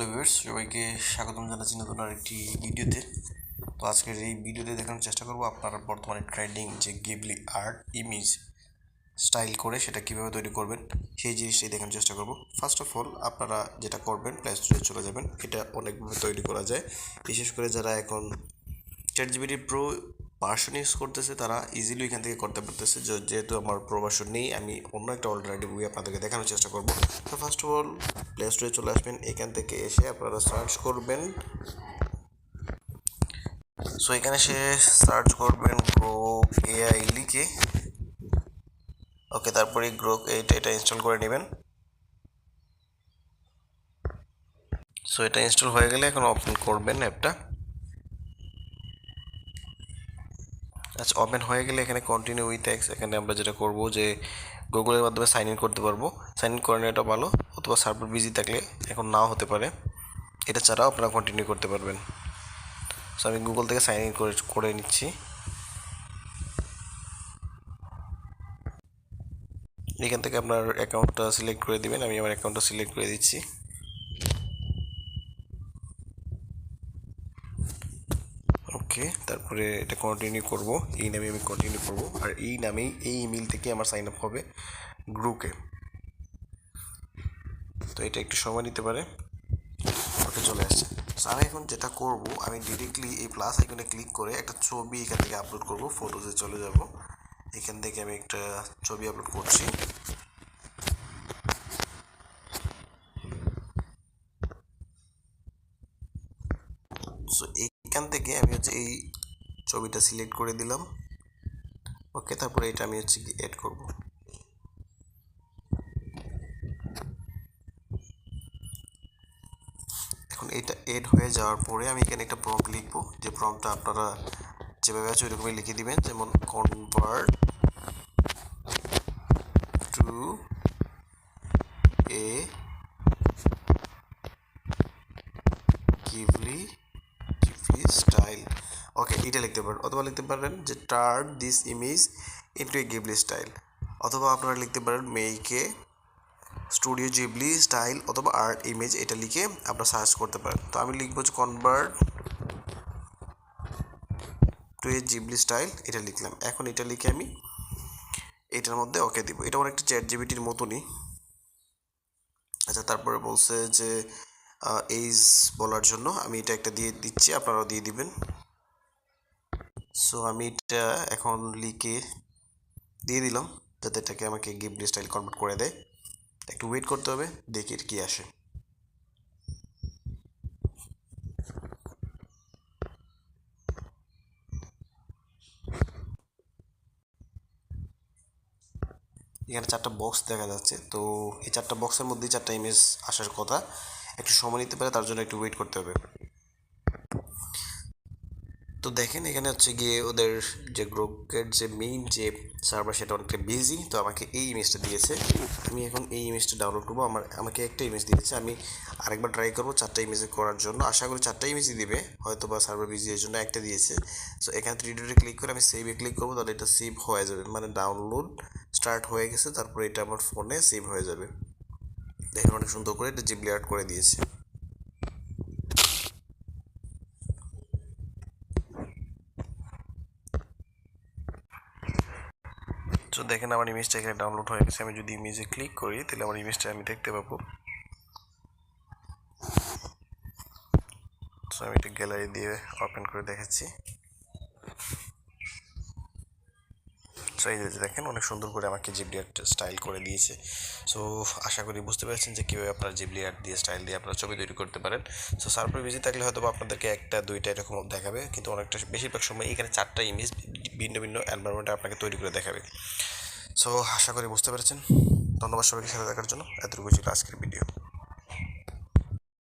Hello viewers, সবাইকে স্বাগতম জানাচ্ছি নতুন আরেকটি ভিডিওতে। তো আজকের এই ভিডিওতে দেখানোর চেষ্টা করব আপনারা বর্তমানে ট্রেন্ডিং যে গিবলি আর্ট ইমেজ স্টাইল করে সেটা কীভাবে তৈরি করবেন, সেই জিনিসটাই দেখানোর চেষ্টা করব। ফার্স্ট অফ অল আপনারা যেটা করবেন প্লে স্টোরে চলে যাবেন। এটা অনেকভাবে তৈরি করা যায়। বিশেষ করে যারা এখন chat GPT pro version use করতেছে, তারা ইজিলি এখান থেকে করতে পারতেছে। যেহেতু আমার প্রো ভার্সন নেই, আমি অন্য একটা অল্টারনেটিভ ওয়ে আপনাদেরকে দেখানোর চেষ্টা করব। তো ফার্স্ট অফ অল প্লে স্টোরে চলে আসবেন। এখান থেকে এসে আপনারা সার্চ করবেন। সো এখানে সে সার্চ করবেন গ্রো এআই লিখে। ওকে তারপরে গ্রো এটা এটা ইনস্টল করে নেবেন। সো এটা ইনস্টল হয়ে গেলে এখন ওপেন করবেন অ্যাপটা আচ্ছা ওপেন হয়ে গেলে এখানে কন্টিনিউ উইথ এক্স এখানে আমরা যেটা করব যে গুগলের মাধ্যমে সাইন ইন করতে পারব। সাইন ইন করে নেওয়াটা ভালো, অথবা সার্ভার বিজি থাকলে এখন নাও হতে পারে। এটা ছাড়াও আপনারা কন্টিনিউ করতে পারবেন। সো আমি গুগল থেকে সাইন ইন করে করে নিচ্ছি। এখান থেকে আপনার অ্যাকাউন্টটা সিলেক্ট করে দিবেন। আমি আমার অ্যাকাউন্টটা সিলেক্ট করে দিচ্ছি। ওকে তারপরে এটা কন্টিনিউ করব। এই নামে আমি কন্টিনিউ করব। আর এই নামেই এই ইমেল থেকে আমার সাইন আপ হবে গ্রুপে তো এটা একটু সময় নিতে পারে। ওকে, চলে আসছে। আমি এখন যেটা করব, আমি ডিরেক্টলি এই প্লাস আইকনে ক্লিক করে একটা ছবি এখান থেকে আপলোড করব ফটোজে চলে যাব। এখান থেকে আমি একটা ছবি আপলোড করছি। সো এইখান থেকে আমি হচ্ছে এই ছবিটা সিলেক্ট করে দিলাম। ওকে, তারপরে এটা আমি হচ্ছে কি এড করব। এখন এটা এড হয়ে যাওয়ার পরে আমি এখানে একটা প্রম্পট লিখব। যে প্রম্পটটা আপনারা যেভাবে আছে ওইরকমই লিখে দিবেন। যেমন convert to a Ghibli style okay এটা লিখতে পারেন। অথবা লিখতে পারেন যে turn this image into a Ghibli style অথবা আপনারা লিখতে পারেন মেইকে স্টুডিও জিবলি স্টাইল অথবা আর্ট ইমেজ এটা লিখে আপনারা সার্চ করতে পারেন। তো আমি লিখব যে convert to a Ghibli style এটা লিখলাম। এখন এটা লিখে আমি এটার মধ্যে ওকে দিব। এটা অনেকটা চ্যাট জিবিটির মতনই। আচ্ছা তারপরে বলছে যে এইজ বলার জন্য আমি এটা একটা দিয়ে দিচ্ছি, আপনারাও দিয়ে দিবেন। সো আমি এটা এখন লিখে দিয়ে দিলাম, যাতে এটাকে আমাকে গিফট স্টাইল কনভার্ট করে দেয়। একটু ওয়েট করতে হবে, দেখি কি আসে। এখানে চারটা বক্স দেখা যাচ্ছে, তো এই চারটা বক্সের মধ্যে চারটা ইমেজ আসার কথা। একটু সময় নিতে পারে, তার জন্য একটু ওয়েট করতে হবে। তো দেখেন, এখানে হচ্ছে গিয়ে ওদের যে গ্রুপের যে মেইন যে সার্ভার সেটা অনেকটা বিজি তো আমাকে এই ইমেজটা দিয়েছে। আমি এখন এই ইমেজটা ডাউনলোড করব। আমার, আমাকে একটা ইমেজ দিয়েছে। আমি আরেকবার ট্রাই করব চারটা ইমেজ করার জন্য। আশা করি চারটা ইমেজই দিবে হয়তো বা সার্ভার বিজি এর জন্য একটা দিয়েছে। সো এখানে থ্রি ডটে ক্লিক করে আমি সেভে ক্লিক করব, তাহলে এটা সেভ হয়ে যাবে। মানে ডাউনলোড স্টার্ট হয়ে গেছে, তারপরে এটা আমার ফোনে সেভ হয়ে যাবে। দেখেন অনেক সুন্দর করে এটা জিবলি আর্ট করে দিয়েছে। তো দেখেন আমার ইমেজটা এখানে ডাউনলোড হয়ে গেছে। আমি যদি ইমেজে ক্লিক করি, তাহলে আমার ইমেজটা আমি দেখতে পাবো। আমি এটা গ্যালারি দিয়ে ওপেন করে দেখাচ্ছি। সো এই দেখেন, অনেক সুন্দর করে আমাকে জিবলি আর্ট স্টাইল করে দিয়েছে। সো আশা করি বুঝতে পেরেছেন যে কীভাবে আপনারা জিবলি আর্ট দিয়ে স্টাইল দিয়ে আপনারা ছবি তৈরি করতে পারেন। সো সার্ভার বিজি থাকলে হয়তো আপনাদেরকে একটা, দুইটা এরকম দেখাবে, কিন্তু অনেকটা বেশিরভাগ সময় এখানে চারটা ইমেজ ভিন্ন ভিন্ন এনভায়রনমেন্টে আপনাকে তৈরি করে দেখাবে। সো আশা করি বুঝতে পেরেছেন। ধন্যবাদ সবাইকে সাথে দেখার জন্য। এতটুকু ছিল আজকের ভিডিও